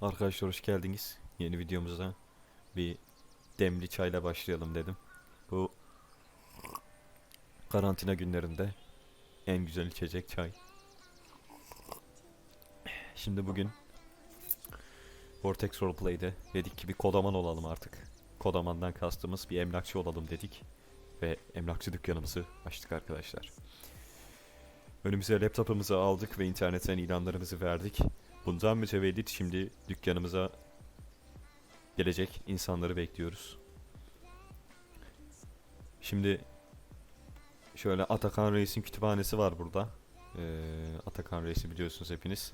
Arkadaşlar hoş geldiniz. Yeni videomuza bir demli çayla başlayalım dedim. Bu karantina günlerinde en güzel içecek çay. Şimdi bugün Vortex Roleplay'de dedik ki bir kodaman olalım artık. Kodamandan kastımız bir emlakçı olalım dedik. Ve emlakçı dükkanımızı açtık arkadaşlar. Önümüze laptopumuzu aldık ve internetten ilanlarımızı verdik. Bundan mütevellit şimdi dükkanımıza gelecek insanları bekliyoruz. Şimdi şöyle Atakan Reis'in kütüphanesi var burada. Ee, Atakan Reis'i biliyorsunuz hepiniz.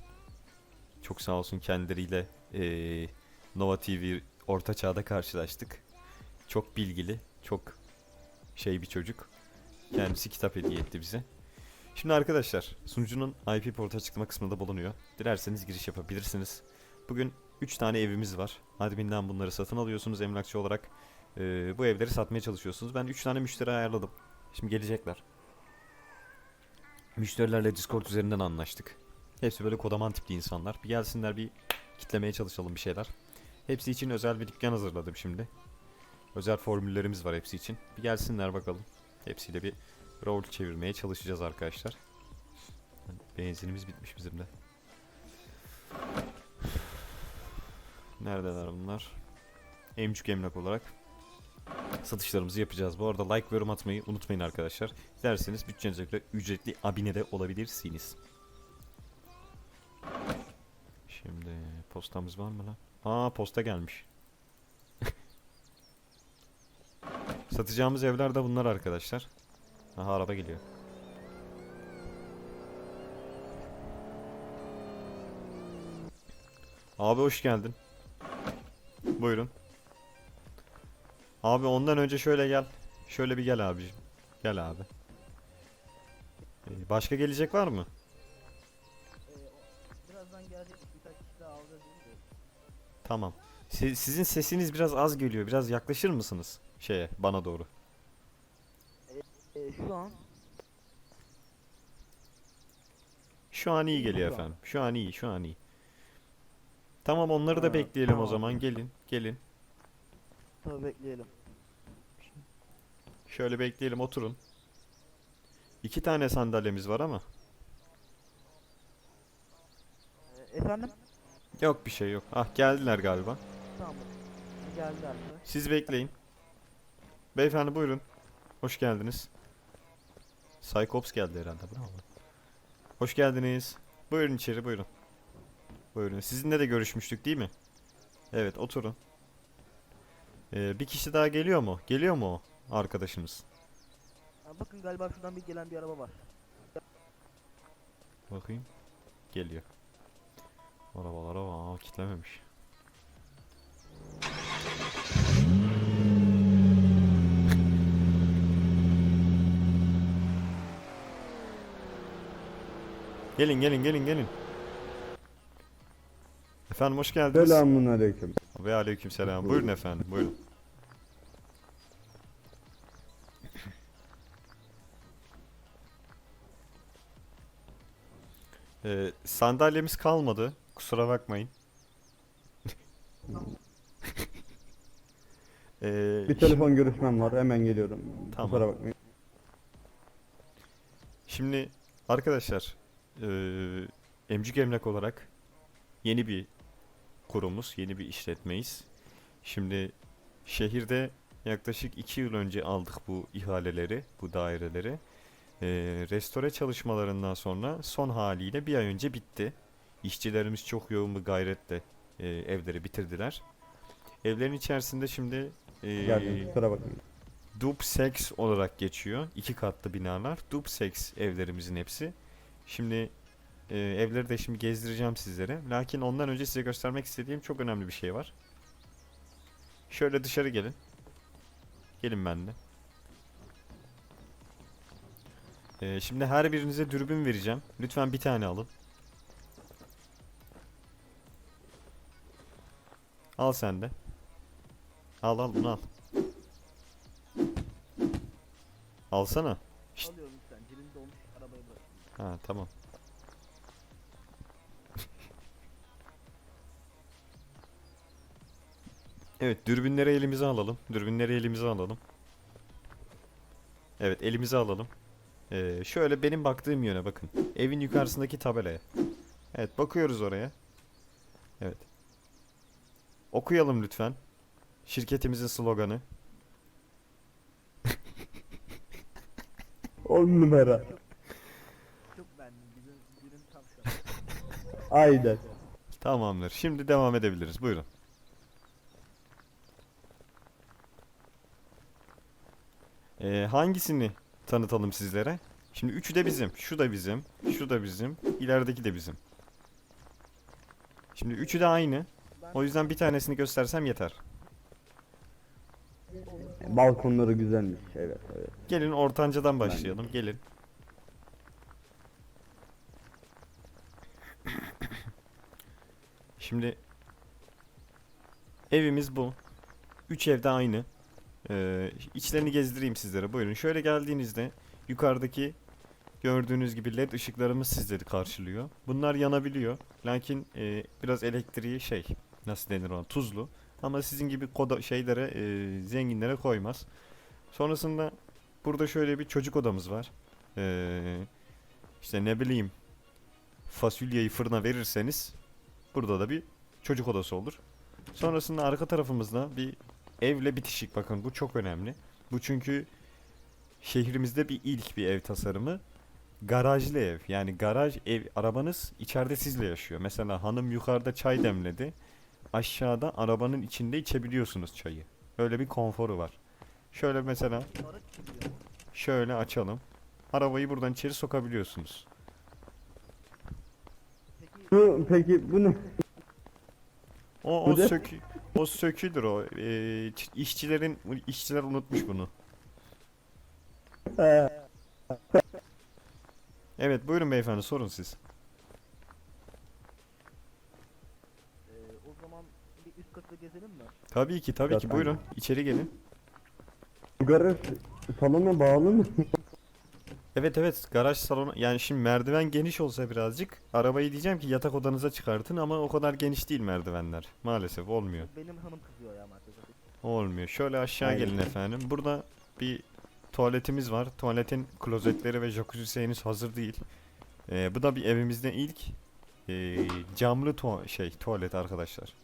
Çok sağ olsun kendileriyle ee, Nova TV orta çağda karşılaştık. Çok bilgili, çok şey bir çocuk. Kendisi kitap hediye etti bize. Şimdi arkadaşlar sunucunun IP port açıklama kısmında bulunuyor. Dilerseniz giriş yapabilirsiniz. Bugün 3 tane evimiz var. Admin'den bunları satın alıyorsunuz emlakçı olarak. Ee, bu evleri satmaya çalışıyorsunuz. Ben 3 tane müşteri ayarladım. Şimdi gelecekler. Müşterilerle Discord üzerinden anlaştık. Hepsi böyle kodaman tipli insanlar. Bir gelsinler bir kitlemeye çalışalım bir şeyler. Hepsi için özel bir dükkan hazırladım şimdi. Özel formüllerimiz var hepsi için. Bir gelsinler bakalım. Hepsiyle bir rol çevirmeye çalışacağız arkadaşlar. Benzinimiz bitmiş bizim de. Neredeler bunlar? Emcük emlak olarak satışlarımızı yapacağız. Bu arada like ve yorum atmayı unutmayın arkadaşlar. Dilerseniz bütçenize ücretli abine de olabilirsiniz. Postamız var mı lan? Aa posta gelmiş. Satacağımız evler de bunlar arkadaşlar. Aha araba geliyor. Abi hoş geldin. Buyurun. Abi ondan önce şöyle gel. Şöyle bir gel abicim. Gel abi. Ee, Başka gelecek var mı? Tamam. Si- sizin sesiniz biraz az geliyor. Biraz yaklaşır mısınız şeye bana doğru? Ee, şu an Şu an iyi geliyor efendim. Şu an iyi, şu an iyi. Tamam onları da Ha, bekleyelim o tamam. zaman. Gelin, gelin. tabii bekleyelim. Şöyle bekleyelim, oturun. İki tane sandalyemiz var ama. Ee, efendim? Yok bir şey yok. Ah geldiler galiba. Tamam. Geldiler mi? Siz bekleyin. Beyefendi buyurun. Hoş geldiniz. Cyclops geldi herhalde. Bravo. Hoş geldiniz. Buyurun içeri buyurun. Buyurun. Sizinle de görüşmüştük değil mi? Evet oturun. Ee, bir kişi daha geliyor mu? Geliyor mu o arkadaşımız? Ha, bakın galiba şuradan bir gelen bir araba var. Bakayım. Geliyor. Arabalara. Aa, kitlememiş. Gelin gelin gelin gelin. Efendim hoş geldiniz. Selamun aleyküm. Ve aleyküm selam. Buyurun efendim buyurun. Ee, sandalyemiz kalmadı. Kusura bakmayın. Ee, Bir telefon görüşmem var. Hemen geliyorum. Tamam. Kusura bakmayın. Şimdi arkadaşlar eee Emcik Emlak olarak yeni bir kurumuz, yeni bir işletmeyiz. Şimdi şehirde yaklaşık 2 yıl önce aldık bu ihaleleri, bu daireleri. Eee restore çalışmalarından sonra son haliyle bir ay önce bitti. İşçilerimiz çok yoğun bir gayretle eee, evleri bitirdiler. Evlerin içerisinde şimdi eee, Geldim. Kusura bakmayın. Duplex olarak geçiyor. İki katlı binalar. Duplex evlerimizin hepsi. Şimdi e, evleri de şimdi gezdireceğim sizlere. Lakin ondan önce size göstermek istediğim çok önemli bir şey var. Şöyle dışarı gelin. Gelin benimle. Ee, şimdi her birinize dürbün vereceğim. Lütfen bir tane alın. Al sen de. Al al bunu al. Alsana. Şşt. Alıyorum lütfen. Cebimde olmuş arabayı bırak. Ha tamam. Evet dürbünleri elimize alalım. Dürbünleri elimize alalım. Evet elimize alalım. Ee, şöyle benim baktığım yöne bakın. Evin yukarısındaki tabelaya. Evet bakıyoruz oraya. Evet. Okuyalım lütfen. Şirketimizin sloganı. 10 numara. Çok beğendim. Bizim. Aynen. Tamamdır. Şimdi devam edebiliriz. Buyurun. Ee, hangisini tanıtalım sizlere? Şimdi üçü de bizim. Şu da bizim. Şu da bizim. ilerideki de bizim. Şimdi üçü de aynı. O yüzden bir tanesini göstersem yeter. Balkonları güzelmiş. Evet evet. Gelin ortancadan başlayalım. Gelin. Şimdi evimiz bu. Üç evde aynı. Ee, içlerini gezdireyim sizlere. Buyurun. Şöyle geldiğinizde yukarıdaki gördüğünüz gibi led ışıklarımız sizleri karşılıyor. Bunlar yanabiliyor. Lakin e, biraz elektriği şey nasıl denir ona tuzlu. Ama sizin gibi koda şeylere e, zenginlere koymaz. Sonrasında burada şöyle bir çocuk odamız var. Ee, işte ne bileyim fasulyeyi fırına verirseniz burada da bir çocuk odası olur. Sonrasında arka tarafımızda bir evle bitişik bakın bu çok önemli. Bu çünkü şehrimizde bir ilk bir ev tasarımı. Garajlı ev. Yani garaj ev arabanız içeride sizle yaşıyor. Mesela hanım yukarıda çay demledi. Aşağıda arabanın içinde içebiliyorsunuz çayı. Öyle bir konforu var. Şöyle mesela şöyle açalım. Arabayı buradan içeri sokabiliyorsunuz. Peki Bu, peki bu ne? O Bu o ne? sökü o söküdür o. Ee, işçilerin işçiler unutmuş bunu. Ee, Evet buyurun beyefendi sorun siz. e, o zaman katı gezelim mi? Tabii ki tabii ki buyurun içeri gelin. garaj salona bağlı mı? Evet evet garaj salonu yani şimdi merdiven geniş olsa birazcık arabayı diyeceğim ki yatak odanıza çıkartın ama o kadar geniş değil merdivenler. Maalesef olmuyor. Benim hanım kızıyor ya maalesef. Olmuyor. Şöyle aşağı Aynen. gelin efendim. Burada bir tuvaletimiz var. Tuvaletin klozetleri ve jacuzzi henüz hazır değil. Ee, bu da bir evimizde ilk ee, camlı tu- şey tuvalet arkadaşlar.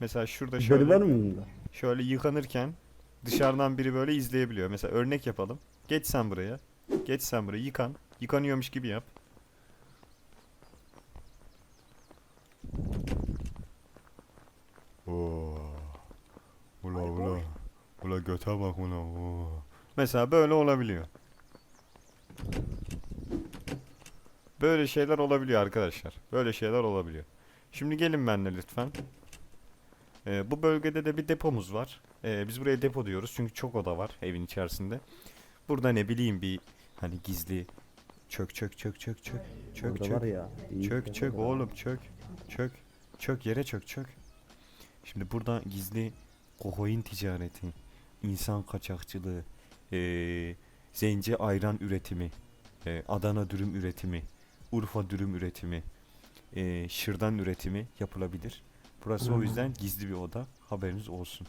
Mesela şurada şöyle var mı bunda? şöyle yıkanırken dışarıdan biri böyle izleyebiliyor. Mesela örnek yapalım. Geç sen buraya. Geç sen buraya yıkan. Yıkanıyormuş gibi yap. Oo. Ula ula. Ula göte bak ula. oo. Mesela böyle olabiliyor. Böyle şeyler olabiliyor arkadaşlar. Böyle şeyler olabiliyor. Şimdi gelin benimle lütfen. Ee, bu bölgede de bir depomuz var. Ee, biz buraya depo diyoruz çünkü çok oda var evin içerisinde. Burada ne bileyim bir hani gizli çök çök çök çök çök çök Burada çök var ya. iyi Çök çök var. oğlum çök. Çök. Çök yere çök çök. Şimdi burada gizli kokain ticareti, insan kaçakçılığı, eee zence ayran üretimi, eee, Adana dürüm üretimi, Urfa dürüm üretimi, eee şırdan üretimi yapılabilir. Burası o Hmm. yüzden gizli bir oda. Haberiniz olsun.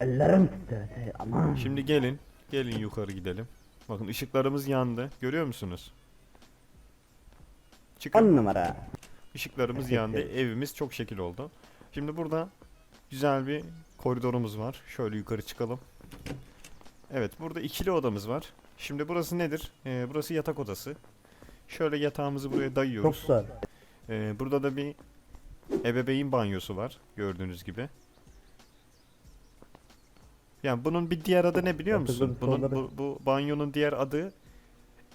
Ellerim titredi aman. Şimdi gelin. Gelin yukarı gidelim. Bakın ışıklarımız yandı. Görüyor musunuz? Çıkın. 10 numara. Işıklarımız yandı. Evimiz çok şekil oldu. Şimdi burada güzel bir koridorumuz var. Şöyle yukarı çıkalım. Evet burada ikili odamız var. Şimdi burası nedir? Ee, burası yatak odası. Şöyle yatağımızı buraya Çok dayıyoruz. güzel. Ee, burada da bir ebeveyn banyosu var. Gördüğünüz gibi. Yani bunun bir diğer adı ne biliyor musun? Bunun bu, bu banyonun diğer adı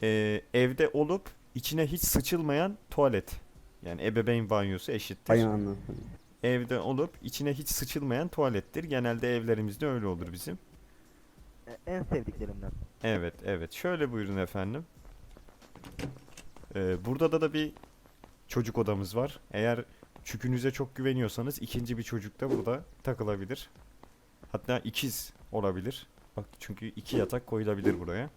e, evde olup içine hiç sıçılmayan tuvalet. Yani ebeveyn banyosu eşittir. Ayağını. Evde olup içine hiç sıçılmayan tuvalettir. Genelde evlerimizde öyle olur bizim. E, en sevdiklerimden. Evet, evet. Şöyle buyurun efendim. Ee, burada da da bir çocuk odamız var. Eğer çükünüze çok güveniyorsanız ikinci bir çocuk da burada takılabilir. Hatta ikiz olabilir. Bak çünkü iki yatak koyulabilir buraya.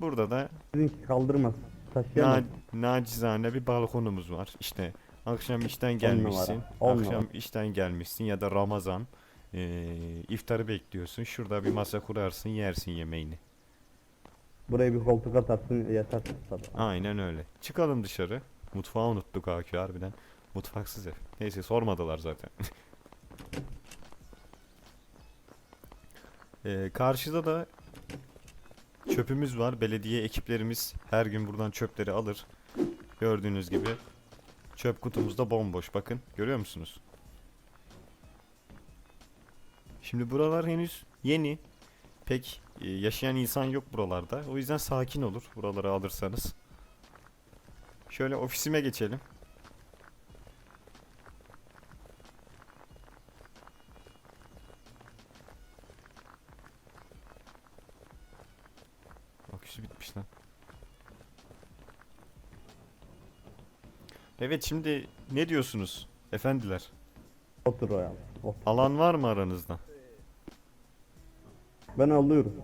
Burada da Sizinki kaldırmaz. Taşıyamaz. na nacizane bir balkonumuz var. İşte akşam işten numara, gelmişsin. on akşam numara. işten gelmişsin ya da Ramazan. ee, iftarı bekliyorsun. Şurada bir masa kurarsın, yersin yemeğini. Buraya bir koltuk atarsın yatarsın tabii. Aynen öyle. Çıkalım dışarı. Mutfağı unuttuk AQ harbiden. Mutfaksız ev. Neyse sormadılar zaten. Ee, karşıda da çöpümüz var. Belediye ekiplerimiz her gün buradan çöpleri alır. Gördüğünüz gibi çöp kutumuz da bomboş. Bakın görüyor musunuz? Şimdi buralar henüz yeni. Pek e, yaşayan insan yok buralarda. O yüzden sakin olur buraları alırsanız. Şöyle ofisime geçelim. Aküsü bitmiş lan. Evet şimdi ne diyorsunuz efendiler? Otur. Otur. Alan var mı aranızda? Ben alıyorum.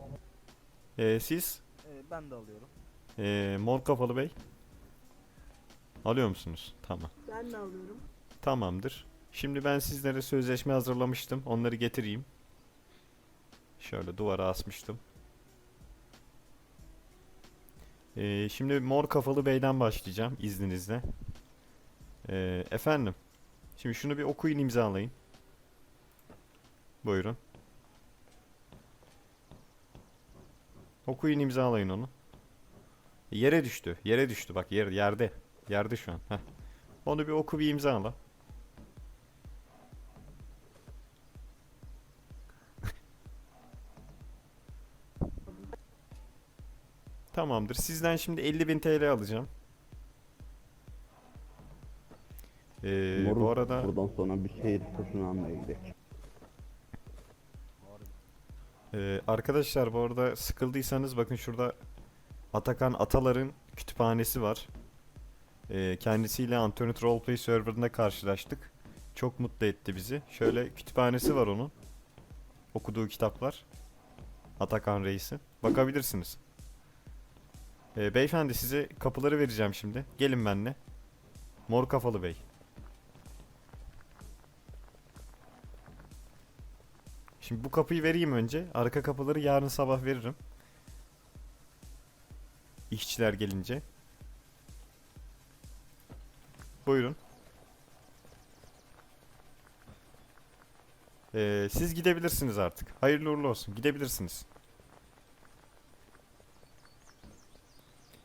Ee, siz E, ben de alıyorum. ee, Mor Kafalı Bey alıyor musunuz? Tamam. Ben de alıyorum. Tamamdır. Şimdi ben sizlere sözleşme hazırlamıştım. Onları getireyim. Şöyle duvara asmıştım. Ee, şimdi Mor Kafalı Bey'den başlayacağım izninizle. Ee, efendim. Şimdi şunu bir okuyun imzalayın. Buyurun. Okuyun imzalayın onu. Yere düştü. Yere düştü. Bak yer, yerde. Yerde şu an. Heh. Onu bir oku bir imzala. Tamamdır. Sizden şimdi 50.000 TL alacağım. Ee, Moruk, bu arada Buradan sonra bir şehir taşını almaya gidelim. Ee, arkadaşlar bu arada sıkıldıysanız bakın şurada Atakan Atalar'ın kütüphanesi var. Ee, kendisiyle Antonet Roleplay serverında karşılaştık. Çok mutlu etti bizi. Şöyle kütüphanesi var onun. Okuduğu kitaplar. Atakan Reis'in. Bakabilirsiniz. Ee, beyefendi size kapıları vereceğim şimdi. Gelin benimle. Mor kafalı bey. Şimdi bu kapıyı vereyim önce. Arka kapıları yarın sabah veririm. İşçiler gelince. Buyurun. Ee, siz gidebilirsiniz artık. Hayırlı uğurlu olsun. Gidebilirsiniz.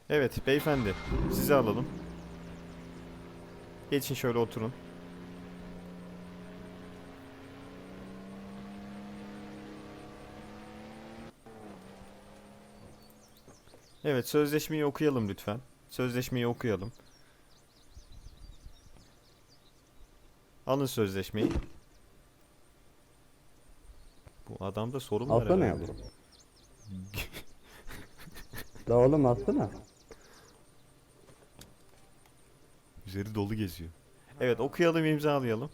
Evet beyefendi. Sizi alalım. Geçin şöyle oturun. Evet sözleşmeyi okuyalım lütfen. Sözleşmeyi okuyalım. Alın sözleşmeyi. Bu adamda sorun var Alsana herhalde. yavrum. La oğlum alsana. Üzeri dolu geziyor. Evet okuyalım imzalayalım.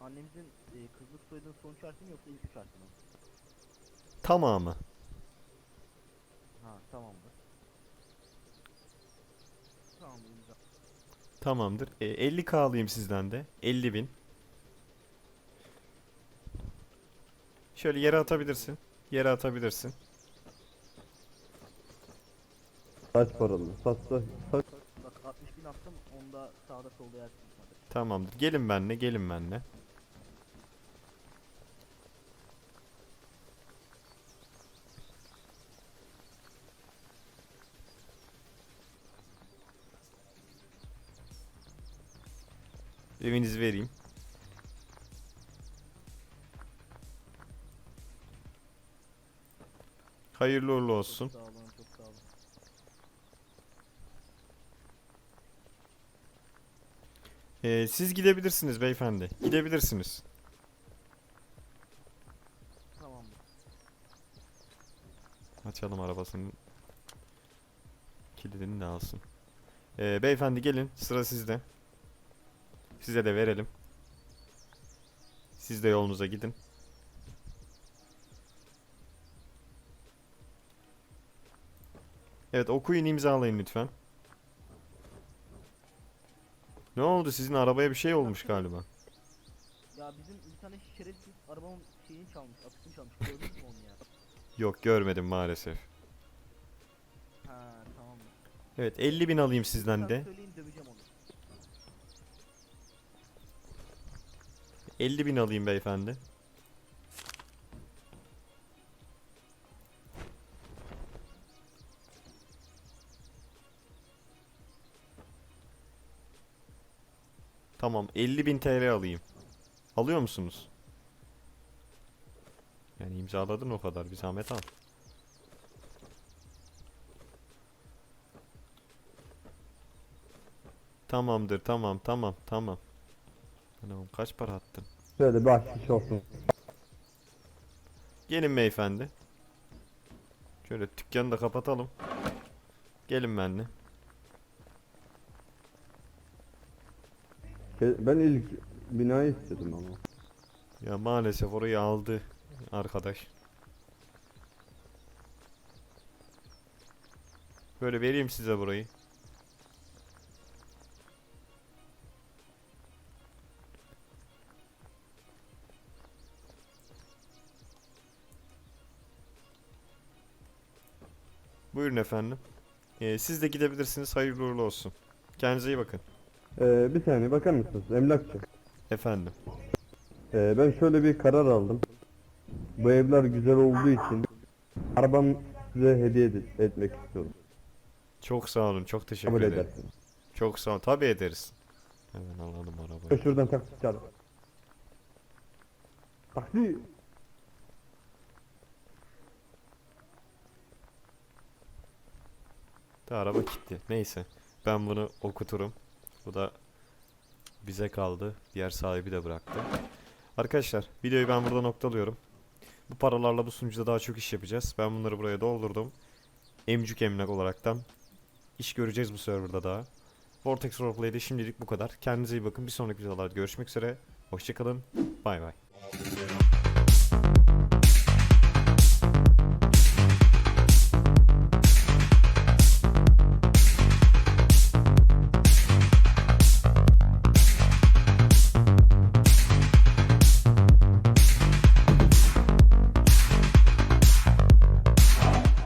Annemizin e, kızlık soyadının son üç harfi mi yoksa ilk üç harfi mi? Tamamı. Ha tamamdır. Tamam imza. Tamamdır. E, 50k alayım sizden de. 50 bin. Şöyle yere atabilirsin. Yere atabilirsin. Saç paralı. Saç. Bak 60 bin attım onda sağda solda yer tutmadı. Tamamdır. Gelin benle, gelin benle. Evinizi vereyim. Hayırlı uğurlu olsun. Çok sağ olun, çok sağ olun. Ee, siz gidebilirsiniz beyefendi. Gidebilirsiniz. Tamamdır. Açalım arabasının kilidini de alsın. Ee, beyefendi gelin sıra sizde. Size de verelim. Siz de yolunuza gidin. Evet okuyun imzalayın lütfen. Ne oldu sizin arabaya bir şey olmuş galiba. Ya bizim bir tane şerefsiz arabamın şeyini çalmış, akısını çalmış. Gördünüz mü onu ya? Yok görmedim maalesef. Ha tamam. Evet 50 bin alayım sizden de. Söyleyin döveceğim onu. 50 bin alayım beyefendi. Tamam 50 bin TL alayım. Alıyor musunuz? Yani imzaladın o kadar bir zahmet al. Tamamdır tamam tamam tamam. Anam kaç para attın? Şöyle bir bahşiş olsun. Gelin beyefendi. Şöyle dükkanı da kapatalım. Gelin benimle. Ben ilk binayı istedim ama. Ya maalesef orayı aldı arkadaş. Böyle vereyim size burayı. Efendim. Ee, siz de gidebilirsiniz. Hayırlı uğurlu olsun. Kendinize iyi bakın. Ee, bir saniye bakar mısınız emlakçı? Efendim. Ee, ben şöyle bir karar aldım. Bu evler güzel olduğu için arabamı size hediye ed- etmek istiyorum. Çok sağ olun. Çok teşekkür Kabul ederim. edersiniz. Çok sağ ol. Tabii ederiz. Hemen alalım arabayı. Şuradan taksi çağır. Taksi. Da araba kilitli. Neyse. Ben bunu okuturum. Bu da bize kaldı. Diğer sahibi de bıraktı. Arkadaşlar videoyu ben burada noktalıyorum. Bu paralarla bu sunucuda daha çok iş yapacağız. Ben bunları buraya doldurdum. Emcük emlak olaraktan iş göreceğiz bu serverda daha. Vortex Roleplay'de şimdilik bu kadar. Kendinize iyi bakın. Bir sonraki videolarda görüşmek üzere. Hoşçakalın. Bay bay.